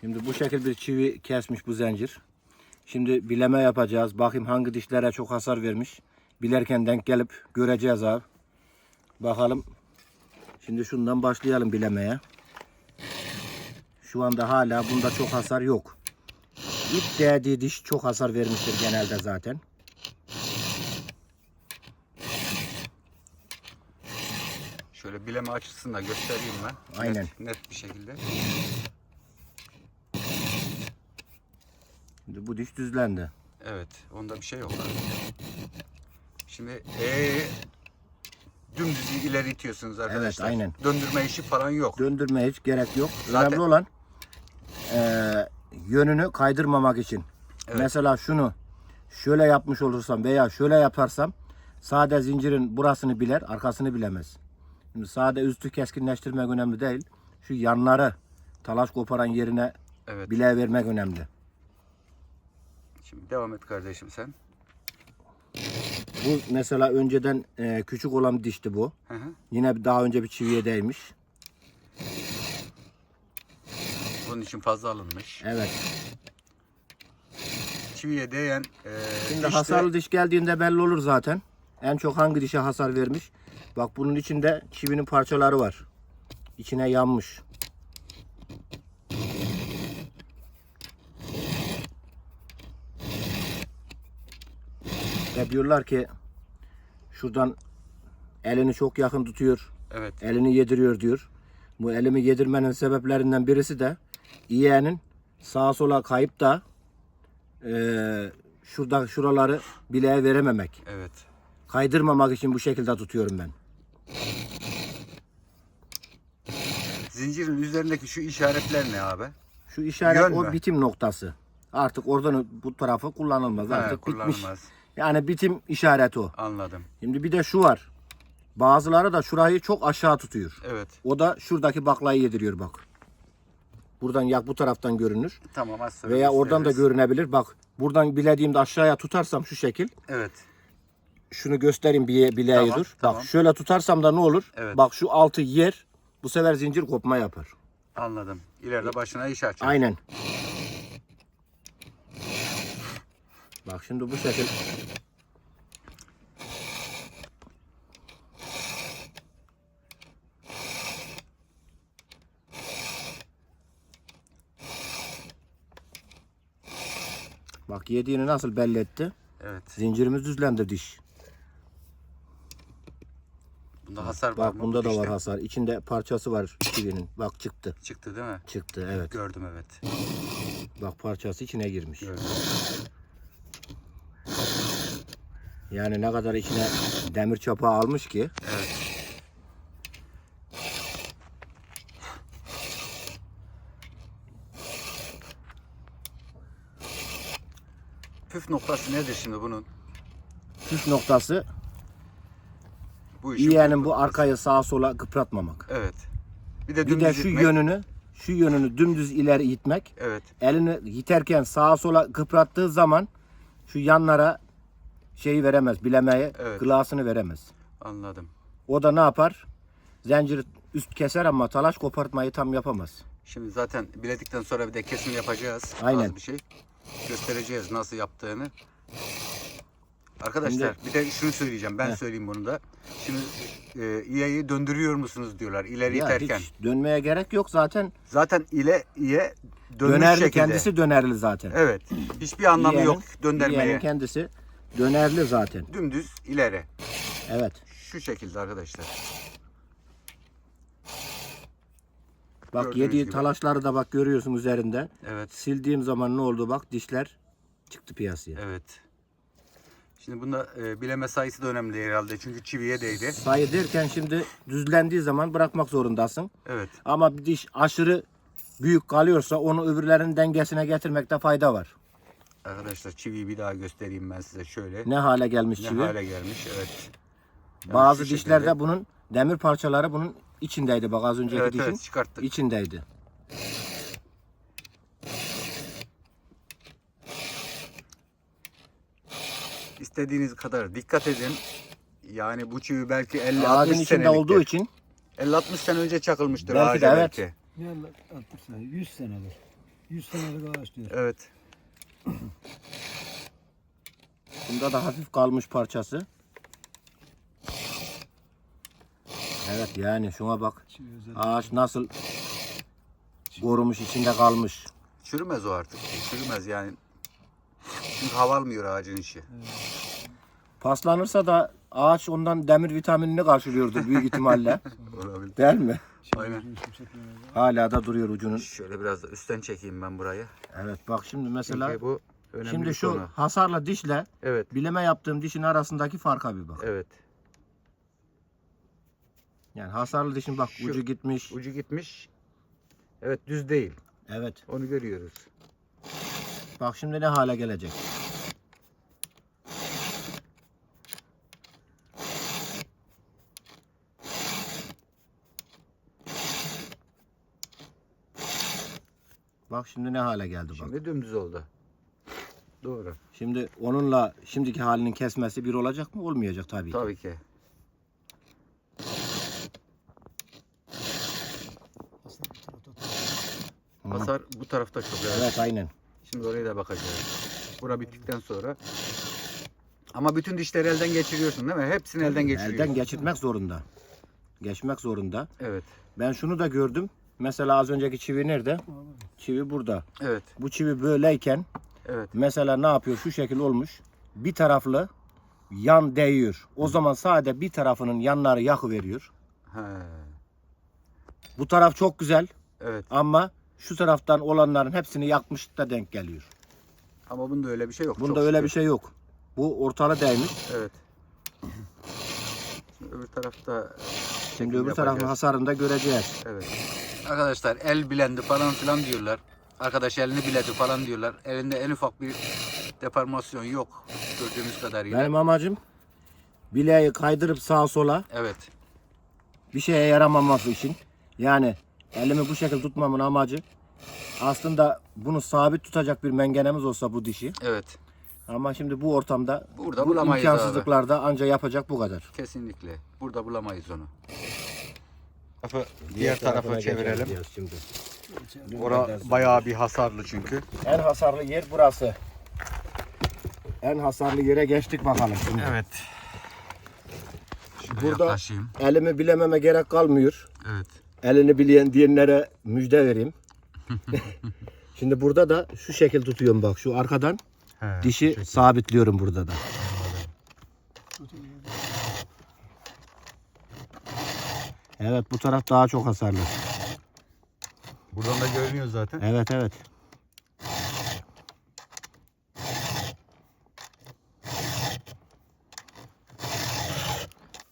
Şimdi bu şekilde bir çivi kesmiş bu zincir. Şimdi bileme yapacağız. Bakayım hangi dişlere çok hasar vermiş. Bilerken denk gelip göreceğiz abi. Bakalım. Şimdi şundan başlayalım bilemeye. Şu anda hala bunda çok hasar yok. İlk değdiği diş çok hasar vermiştir genelde zaten. Şöyle bileme açısını da göstereyim ben. Aynen. Net, net bir şekilde. Şimdi bu diş düzlendi. Evet. Onda bir şey yok. Şimdi ee, dümdüz ileri itiyorsunuz arkadaşlar. aynen. Döndürme işi falan yok. Döndürmeye hiç gerek yok. Zaten- Önemli olan eee, yönünü kaydırmamak için. Evet. Mesela şunu şöyle yapmış olursam veya şöyle yaparsam sade zincirin burasını biler, arkasını bilemez. Şimdi sade üstü keskinleştirmek önemli değil. Şu yanları talaş koparan yerine Evet. bile vermek önemli. Şimdi devam et kardeşim sen. Bu mesela önceden eee, küçük olan dişti bu. Hı hı. Yine daha önce bir çiviye değmiş. Bunun için fazla alınmış. Evet. Çiviye değen ee, Şimdi dişte- hasarlı diş geldiğinde belli olur zaten. En çok hangi dişe hasar vermiş. Bak bunun içinde çivinin parçaları var. İçine yanmış. Ve diyorlar ki şuradan elini çok yakın tutuyor. Evet. Elini yediriyor diyor. Bu elimi yedirmenin sebeplerinden birisi de yeğenin sağa sola kayıp da eee şurada şuraları bileğe verememek. Evet. Kaydırmamak için bu şekilde tutuyorum ben. Zincirin üzerindeki şu işaretler ne abi? Şu işaret Yön o mü? bitim noktası. Artık oradan bu tarafı kullanılmaz. Artık bitmiş. Yani bitim işareti o. Anladım. Şimdi bir de şu var. Bazıları da şurayı çok aşağı tutuyor. Evet. O da şuradaki baklayı yediriyor bak. Buradan yak bu taraftan görünür. Tamam sonra Veya oradan da gösteririz. görünebilir. Bak buradan bilediğimde aşağıya tutarsam şu şekil. Evet. Şunu göstereyim bir bileği Tamam, dur. tamam. Bak şöyle tutarsam da ne olur? Evet. Bak şu altı yer. Bu sefer zincir kopma yapar. Anladım. İleride başına iş açar. Aynen. Bak şimdi bu şekil. Bak yediğini nasıl belli etti? Evet. Zincirimiz düzlendi diş. Bunda hasar var Bak mı? bunda da var hasar. İçinde parçası var çivinin. Bak çıktı. Çıktı değil mi? Çıktı evet. Gördüm evet. Bak parçası içine girmiş. Gördüm. Yani ne kadar içine demir çapa almış ki. Evet. Püf noktası nedir şimdi bunun? Püf noktası Bu püf bu arkayı sağa sola kıpratmamak. Evet. Bir de Bir de şu gitmek. yönünü şu yönünü dümdüz ileri itmek. Evet. Elini iterken sağa sola kıprattığı zaman şu yanlara şeyi veremez. Bilemeyi, Evet. glasını veremez. Anladım. O da ne yapar? Zinciri üst keser ama talaş kopartmayı tam yapamaz. Şimdi zaten biledikten sonra bir de kesim yapacağız. Aynen. Az bir şey. Göstereceğiz nasıl yaptığını. Arkadaşlar bir de şunu söyleyeceğim. Ben söyleyeyim bunu da. Şimdi e, İye'yi döndürüyor musunuz diyorlar ileri Ya iterken. hiç dönmeye gerek yok zaten. Zaten ile İye dönmüş Dönerli şekilde. kendisi dönerli zaten. Evet. Hiçbir anlamı Yeğenin- yok döndürmeye. kendisi dönerli zaten. Dümdüz ileri. Evet. Şu şekilde arkadaşlar. Bak Gördüğünüz yediği gibi. talaşları da bak görüyorsun üzerinde. Evet. Sildiğim zaman ne oldu bak dişler çıktı piyasaya. Evet. Şimdi bunda e, bileme sayısı da önemli herhalde. Çünkü çiviye değdi. Sayı derken şimdi düzlendiği zaman bırakmak zorundasın. Evet. Ama diş aşırı büyük kalıyorsa onu öbürlerinin dengesine getirmekte fayda var. Arkadaşlar çiviyi bir daha göstereyim ben size şöyle. Ne hale gelmiş Ne çivi. hale gelmiş evet. Yani Bazı dişlerde şekilde. bunun demir parçaları bunun içindeydi. Bak az önceki Evet dişin evet çıkarttık. içindeydi. İstediğiniz kadar dikkat edin. Yani bu çivi belki 50-60 Ağacın seneliktir. içinde olduğu için 50-60 sene önce çakılmıştır Belki ağaca de evet. belki. Ne 60 sene, 100 senedir. 100 senelik ağaç diyor. Evet. Bunda da hafif kalmış parçası. Evet yani şuna bak. Ağaç nasıl korumuş içinde kalmış. Çürümez o artık. Çürümez yani. Çünkü hava almıyor ağacın içi. Paslanırsa da ağaç ondan demir vitaminini karşılıyordur büyük ihtimalle. Olabilir. Değil mi? Aynen. Hala da duruyor ucunun. Şöyle biraz da üstten çekeyim ben burayı. Evet bak şimdi mesela Çünkü bu önemli şimdi şu konu. hasarla dişle Evet. bileme yaptığım dişin arasındaki farka bir bak. Evet. Yani hasarlı dişin bak Şu- ucu gitmiş. Ucu gitmiş. Evet düz değil. Evet. Onu görüyoruz. Bak şimdi ne hale gelecek. Bak şimdi ne hale geldi bak. Şimdi dümdüz oldu. Doğru. Şimdi onunla şimdiki halinin kesmesi bir olacak mı? Olmayacak tabii. ki. Tabii ki. Hasar bu tarafta çok. Evet. Evet aynen. Şimdi oraya da bakacağız. Bura bittikten sonra. Ama bütün dişleri elden geçiriyorsun değil mi? Hepsini elden geçiriyorsun. Elden geçirmek zorunda. Geçmek zorunda. Evet. Ben şunu da gördüm. Mesela az önceki çivi nerede? Çivi burada. Evet. Bu çivi böyleyken Evet. mesela ne yapıyor? Şu şekil olmuş. Bir taraflı yan değiyor. O zaman sadece bir tarafının yanları yakıveriyor. He. Bu taraf çok güzel Evet. ama şu taraftan olanların hepsini yakmış da denk geliyor. Ama bunda öyle bir şey yok. Bunda çok öyle şükür. bir şey yok. Bu ortalı değmiş. Evet. Şimdi öbür tarafta Şimdi öbür tarafın hasarını da göreceğiz. Evet. Arkadaşlar el bilendi falan filan diyorlar. Arkadaş elini biledi falan diyorlar. Elinde en ufak bir deformasyon yok gördüğümüz kadarıyla. Benim amacım bileği kaydırıp sağa sola Evet. bir şeye yaramaması için. Yani elimi bu şekilde tutmamın amacı aslında bunu sabit tutacak bir mengenemiz olsa bu dişi. Evet. Ama şimdi bu ortamda Burada bu bulamayız abi. imkansızlıklarda anca yapacak bu kadar. Kesinlikle. Burada bulamayız onu. Diğer tarafa çevirelim. geçeceğiz Şimdi. Ora bayağı bir hasarlı çünkü. En hasarlı yer burası. En hasarlı yere geçtik bakalım şimdi. Evet. Şöyle Burada- yaklaşayım. Elimi bilememe gerek kalmıyor. Evet. Elini bileyen diyenlere müjde vereyim. Şimdi burada da şu şekil tutuyorum bak şu arkadan He, dişi sabitliyorum burada da. Evet bu taraf daha çok hasarlı. Buradan da görünüyor zaten. Evet evet.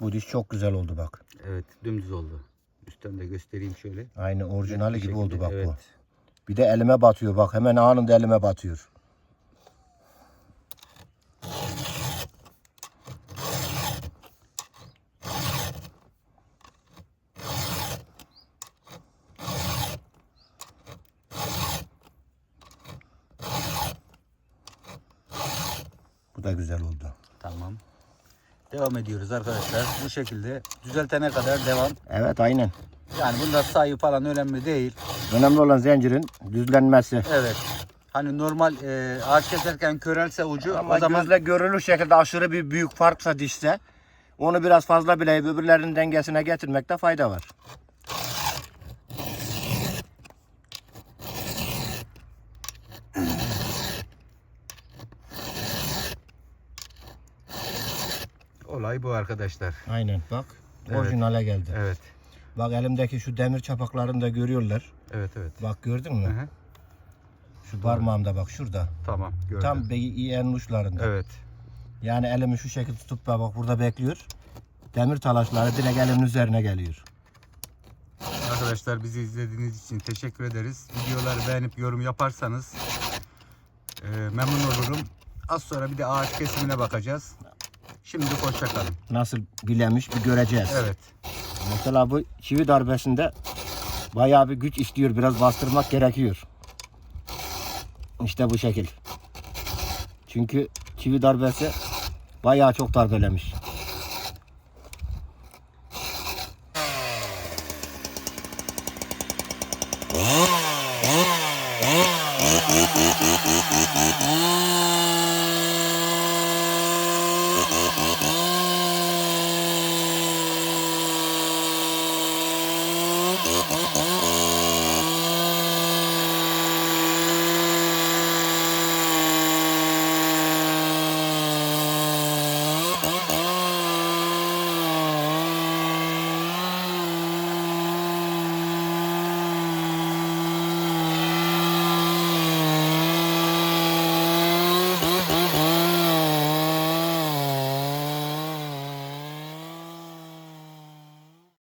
Bu diş çok güzel oldu bak. Evet, dümdüz oldu. Üstten de göstereyim şöyle. Aynı orijinali gibi şekilde, oldu bak evet. bu. Bir de elime batıyor bak hemen anında elime batıyor. Da güzel oldu. Tamam. Devam ediyoruz arkadaşlar. Bu şekilde düzeltene kadar devam. Evet aynen. Yani bunda sayı falan önemli değil. Önemli olan zincirin düzlenmesi. Evet. Hani normal e, ağaç keserken körelse ucu Ama o zaman gözle görülür şekilde aşırı bir büyük farksa dişse onu biraz fazla bileyip öbürlerinin dengesine getirmekte fayda var. Olay bu arkadaşlar. Aynen bak Evet. orijinale geldi. Evet. Bak elimdeki şu demir çapaklarını da görüyorlar. Evet evet. Bak gördün Hı mü? hı. Şu parmağımda bak şurada. Tamam gördüm. Tam beyin uçlarında. Evet. Yani elimi şu şekilde tutup bak burada bekliyor. Demir talaşları direkt elimin üzerine geliyor. Arkadaşlar bizi izlediğiniz için teşekkür ederiz. Videoları beğenip yorum yaparsanız e, memnun olurum. Az sonra bir de ağaç kesimine bakacağız. Şimdi hoşça kalın. Nasıl bilemiş bir göreceğiz. Evet. Mesela bu çivi darbesinde bayağı bir güç istiyor. Biraz bastırmak gerekiyor. İşte bu şekil. Çünkü çivi darbesi bayağı çok darbelemiş. Uh-oh.